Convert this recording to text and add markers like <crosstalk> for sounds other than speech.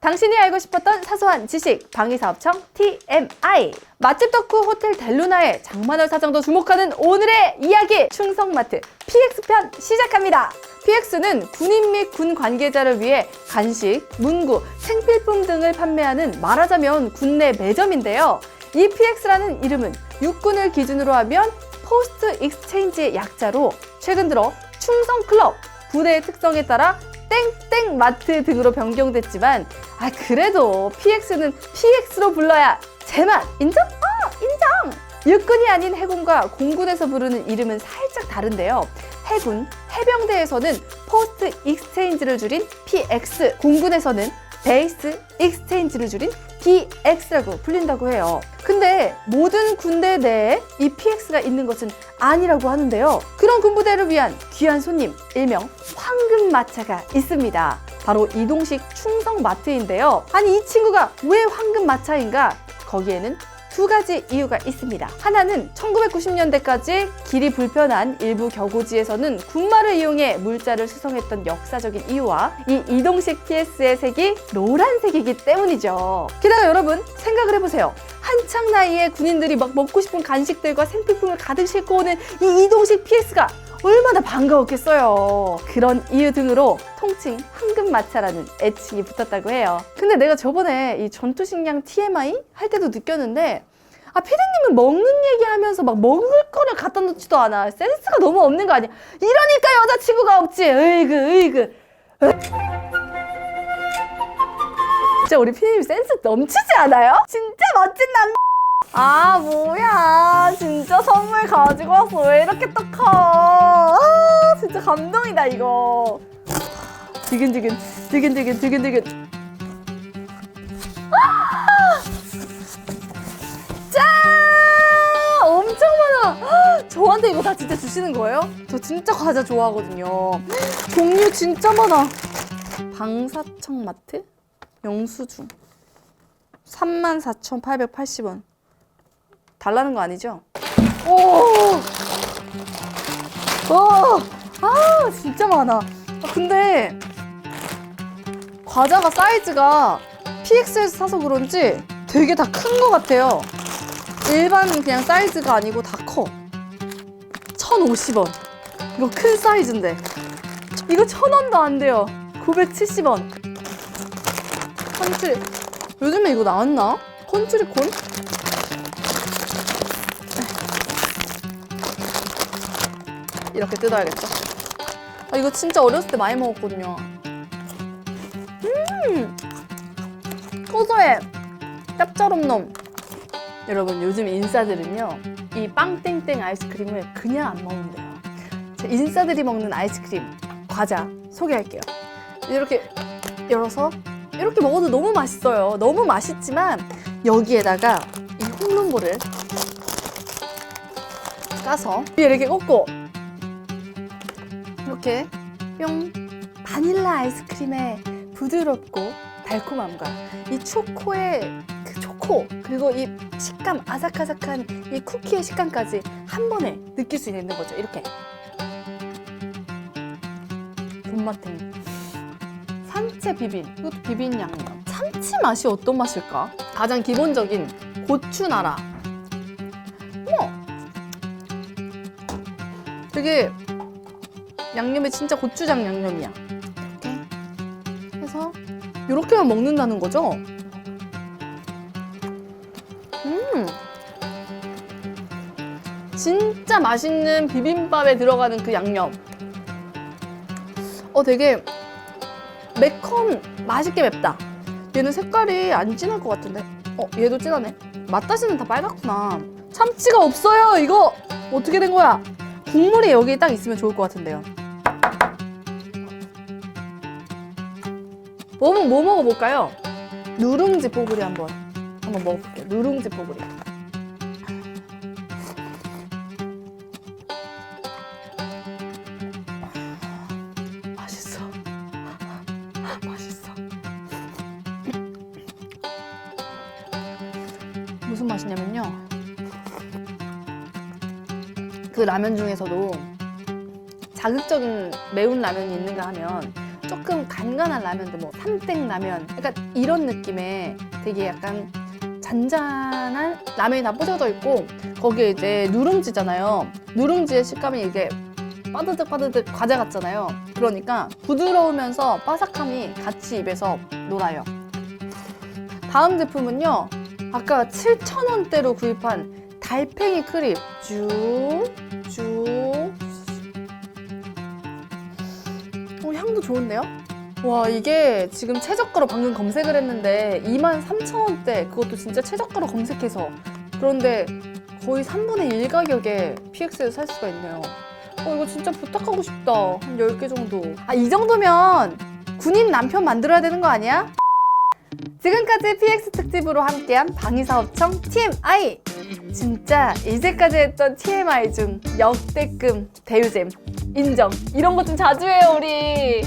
당신이 알고 싶었던 사소한 지식 방위사업청 TMI 맛집 덕후 호텔 델루나의 장만월 사장도 주목하는 오늘의 이야기 충성마트 PX편 시작합니다. PX는 군인 및 군 관계자를 위해 간식, 문구, 생필품 등을 판매하는 말하자면 군내 매점인데요. 이 PX라는 이름은 육군을 기준으로 하면 포스트 익스체인지의 약자로 최근 들어 충성 클럽, 부대의 특성에 따라 땡땡 마트 등으로 변경됐지만 아 그래도 PX는 PX로 불러야 제맛 인정? 어 인정! 육군이 아닌 해군과 공군에서 부르는 이름은 살짝 다른데요. 해군, 해병대에서는 포스트 익스체인지를 줄인 PX, 공군에서는 베이스 익스체인지를 줄인 BX라고 불린다고 해요. 근데 모든 군대 내에 이 PX가 있는 것은 아니라고 하는데요. 그런 군부대를 위한 귀한 손님, 일명 황금마차가 있습니다. 바로 이동식 충성마트인데요. 아니 이 친구가 왜 황금마차인가? 거기에는 두 가지 이유가 있습니다. 하나는 1990년대까지 길이 불편한 일부 격오지에서는 군말을 이용해 물자를 수송했던 역사적인 이유와 이 이동식 PS의 색이 노란색이기 때문이죠. 게다가 여러분 생각을 해보세요. 한창 나이에 군인들이 막 먹고 싶은 간식들과 생필품을 가득 싣고 오는 이 이동식 PS가 얼마나 반가웠겠어요. 그런 이유 등으로 통칭 황금마차라는 애칭이 붙었다고 해요. 근데 내가 저번에 이 전투식량 TMI 할 때도 느꼈는데 아, 피디님은 먹는 얘기하면서 막 먹을 거를 갖다 놓지도 않아. 센스가 너무 없는 거 아니야? 이러니까 여자친구가 없지. 으이그, 으이그. 진짜 우리 피디님 센스 넘치지 않아요? 진짜 멋진 남. 아 뭐야. 진짜 선물 가지고 왔어 왜 이렇게 또 커? 아 진짜 감동이다 이거. 디근디근 디근디근 디근디근 아! 짠 엄청 많아. 아, 저한테 이거 다 진짜 주시는 거예요? 저 진짜 과자 좋아하거든요. 종류 진짜 많아. 방사청 마트? 영수증. 34,880원 달라는 거 아니죠? 오! 오! 아, 진짜 많아. 아, 근데 과자가 사이즈가 PX에서 사서 그런지 되게 다 큰 것 같아요. 일반 그냥 사이즈가 아니고 다 커. 1,050원. 이거 큰 사이즈인데. 이거 1,000원도 안 돼요. 970원. 컨츄리. 요즘에 이거 나왔나? 컨츄리콘? 이렇게 뜯어야겠죠. 아, 이거 진짜 어렸을 때 많이 먹었거든요. 음! 고소해! 짭짤한 놈. 여러분, 요즘 인싸들은요, 이 빵땡땡 아이스크림을 그냥 안 먹는데요. 제 인싸들이 먹는 아이스크림, 과자 소개할게요. 이렇게 열어서 이렇게 먹어도 너무 맛있어요. 너무 맛있지만 여기에다가 이 홈런볼을 까서 이렇게 꽂고 이렇게 뿅. 바닐라 아이스크림의 부드럽고 달콤함과 이 초코의 그 초코 그리고 이 식감 아삭아삭한 이 쿠키의 식감까지 한 번에 느낄 수 있는 거죠. 이렇게. 돈마탱. 산채 비빔 이것도 비빔 양념. 참치 맛이 어떤 맛일까? 가장 기본적인 고추 나라. 어머! 되게 양념이 진짜 고추장 양념이야. 이렇게 해서 이렇게만 먹는다는 거죠? 음, 진짜 맛있는 비빔밥에 들어가는 그 양념. 어, 되게 매콤 맛있게 맵다. 얘는 색깔이 안 진할 것 같은데. 어, 얘도 진하네. 맛다시는 다 빨갛구나. 참치가 없어요. 이거 어떻게 된 거야? 국물이 여기 딱 있으면 좋을 것 같은데요. 뭐, 먹- 뭐 먹어볼까요? 누룽지 뽀글이 한번 한번 먹어볼게요. 누룽지 뽀글이. 맛있어. <laughs> 맛있어. 무슨 맛이냐면요. 그 라면 중에서도 자극적인 매운 라면이 있는가 하면 조금 간간한 라면들 뭐 삼땡 라면 약간 이런 느낌의 되게 약간 잔잔한 라면이 다 뽀져져 있고 거기에 이제 누룽지잖아요. 누룽지의 식감이 이게 빠드득 빠드득 과자 같잖아요. 그러니까 부드러우면서 바삭함이 같이 입에서 놀아요. 다음 제품은요. 아까 7,000원대로 구입한 달팽이 쭉, 쭉. 어, 향도 좋은데요? 와, 이게 지금 최저가로 방금 검색을 했는데 23,000원대 그것도 진짜 최저가로 검색해서 그런데 거의 3분의 1 가격에 PX에서 살 수가 있네요. 어, 이거 진짜 부탁하고 싶다. 한 10개 정도. 아, 이 정도면 군인 남편 만들어야 되는 거 아니야? 지금까지 PX 특집으로 함께한 방위사업청 TMI. 진짜 이제까지 했던 TMI 중 역대급 대유잼 인정. 이런 거좀 자주 해요 우리.